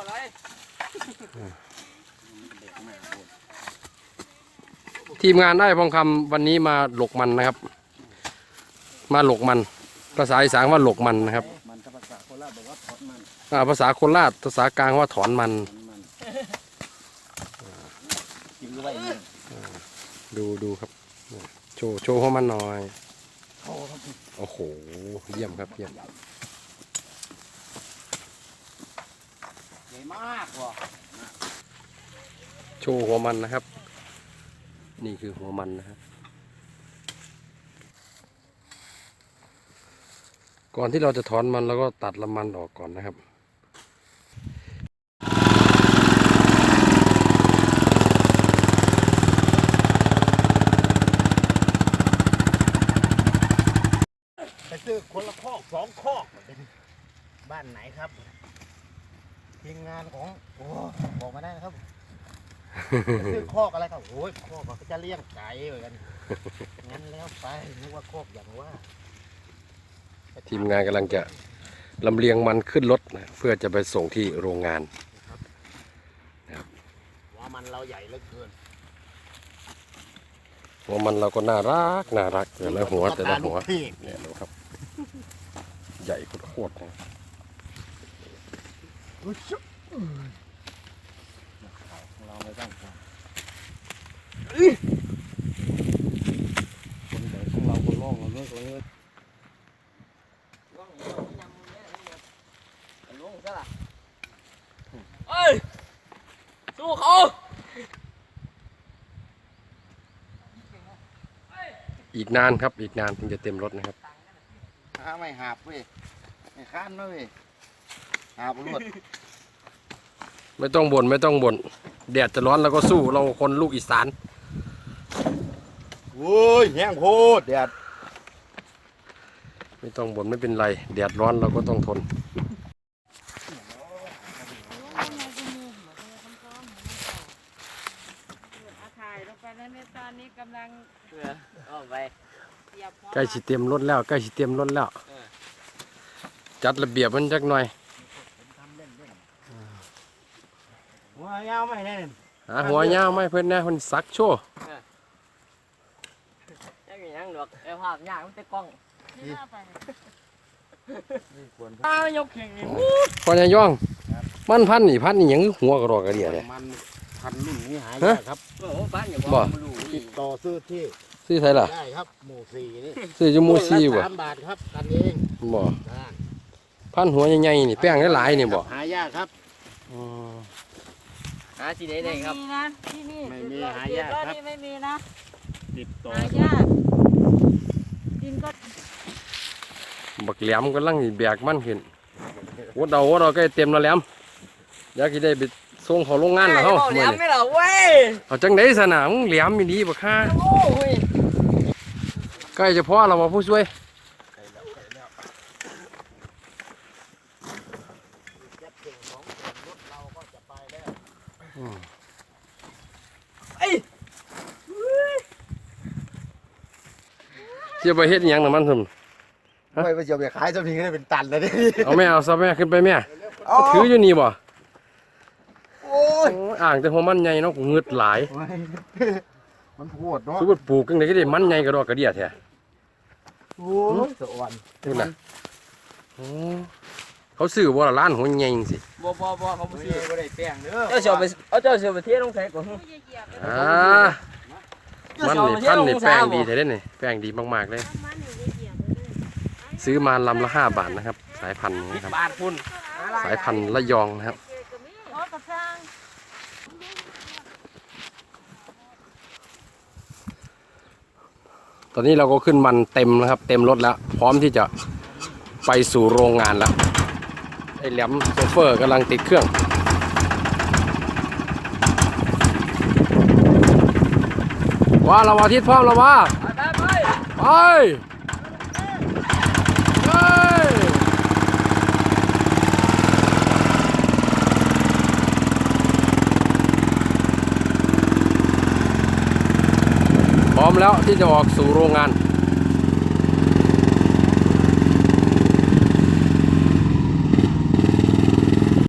อะไรทีมงานได้พองคำวันนี้มาหลกมันนะครับ มาหลกมัน ภาษาอีสานว่าหลกมันนะครับภาษาโคราชบอกว่าถอดมันภาษาโคราภาษากลางว่าถอนมันดูดูครับ โชว์โชว์ให้มันหน่อยโอ้โอ้โหเยี่ยมครับเยี่ยม ใหญ่ มากว่ะโชว์หัวมันนะครับ นี่คือหัวมันนะครับก่อนที่เราจะถอนมันเราก็ตัดลำมันออกก่อนนะครับไปซื้อคนละคอกสองคอกบ้านไหนครับ ทีมงานของโอ้บอกมาได้นะครับไปซื้อคอกอะไรครับโอ้ยคอกเขาจะเลี้ยงไก่เหมือนกันงั้นแล้วไปนึกว่าคอกอย่างว่าทีมงานกำลังจะลำเลียงมันขึ้นรถนะเพื่อจะไปส่งที่โรงงานว่ามันเราใหญ่เหลือเกินหัวมันเราก็น่ารักน่ารักแต่ละหัวแต่ละหัวพี่เนี่ยดูครับ ใหญ่โคตรๆนะ เราไม่ต้องครับคนใหญ่ของเราคนล่องเราเลิกเราเลิกลุงซะล่ะเอ้ย สู้เขาอีกนานครับอีกนานถึงจะเต็มรถนะครับ หาไม่หาบเว้ยไม่ค้านนะเว้ย หาบรวดไม่ต้องบ่นไม่ต้องบ่นแดดจะร้อนเราก็สู้เราคนลูกอีสานโอ้ยแห้งโพดแดดไม่ต้องบ่นไม่เป็นไร แดดร้อนเราก็ต้องทนถ่ายลงไปแล้วในตอนนี้กำลังเพื่อเอาไปเหยียบหัวใกล้สิเต็มรถแล้วใกล้สิเต็มรถแล้วเออจัดระเบียบมันจักหน่อย ว่ายาวไม่แน่นหาหัวยาวไม่เพิ่นแน่เพิ่นสักโชว์ยังมียังดอกไอ้ภาพยากมันจะกล้องที่ว่าไปนี่ควรอ้าวยกเข่งนี่พอยายย่อง มันพันนี่พันนี่หยังคือหัวกระรอกกระเดียเลยมันพันรุ่นนี้หายากครับโอ้โหบ้านอย่าบ่บอกมันรู้ติดต่อซื้อที่ซื้อไทยล่ะได้ครับหมู่สี่นี่ซื้อจมูซีตัวบ่ละสามบาทครับกันเองบ่อ่าพันหัวใหญ่ๆนี่แป้งหลายๆนี่บ่หายากครับอืม หาที่ไหนได้ครับมีนะที่นี่ไม่มีติดรถหายากติดรถครับนี่ไม่มีนะติดต่อหายากกินก็บักแหลมกำลังสิแบกมันขึ้นโอ้เดาว่าเราใกล้เต็มแล้วแหลมอยากสิได้ไปส่งเขาโรงงานแล้วเฮาเหลี่มื้อยมนี้ไม่เหรอเว้ยเอาจังได๋ซะน่ะมึงแหลมอีหลีบ่ค่าโอ้ย ใกล้จะพอแล้วว่าผู้ช่วยยัดเก่งของส่วนรถเราก็จะไปแล้ว เสียไปเฮ็ดอิหยังน่ะมันซุมไม่ไปเจียวไปขายจะมีก็ได้เป็นตันเลยดิเอาแม่เอาซะแม่ขึ้นไปแม่เอาถืออยู่นี่บ่โอ้ยโอ้ยอ่างแต่หัวมันใหญ่เนาะกูเงืดหลาย มันปวดเนาะสุดปลูกจังได๋ก็ได้มันใหญ่กระดอกกระเดียแท้โอ้ยสวรรค์นี่น่ะโอ้ เขาซื้อบ่ละล้านหัวใหญ่จังสิบ่บ่บ่เขาบ่ไม่ซื้อได้แป้งเด้อเจ้าเสียวไปเอาเจ้าเสียวไปเที่ยวลงใส่ก่อนผู้เหยียบๆอ่ามันนี่พันนี่แป้งดีแท้เด้นี่แป้งดีมากๆเลยน้ำมันอยู่เหยียบๆเลยซื้อมาลำละห้าบาทนะครับ สายพันธุ์นี้นะครับบาทคุณสายพันธุ์ระยองนะครับเจอกับมีโอ้กระซังตอนนี้เราก็ขึ้นมันเต็มนะครับ เต็มรถแล้ว พร้อมที่จะไปสู่โรงงานแล้ว ไอ้แหลมโซเฟอร์กำลังติดเครื่อง ว่าเราอาทิตย์พร้อมแล้วว่าไปไปไปพร้อมแล้วที่จะออกสู่โรงงาน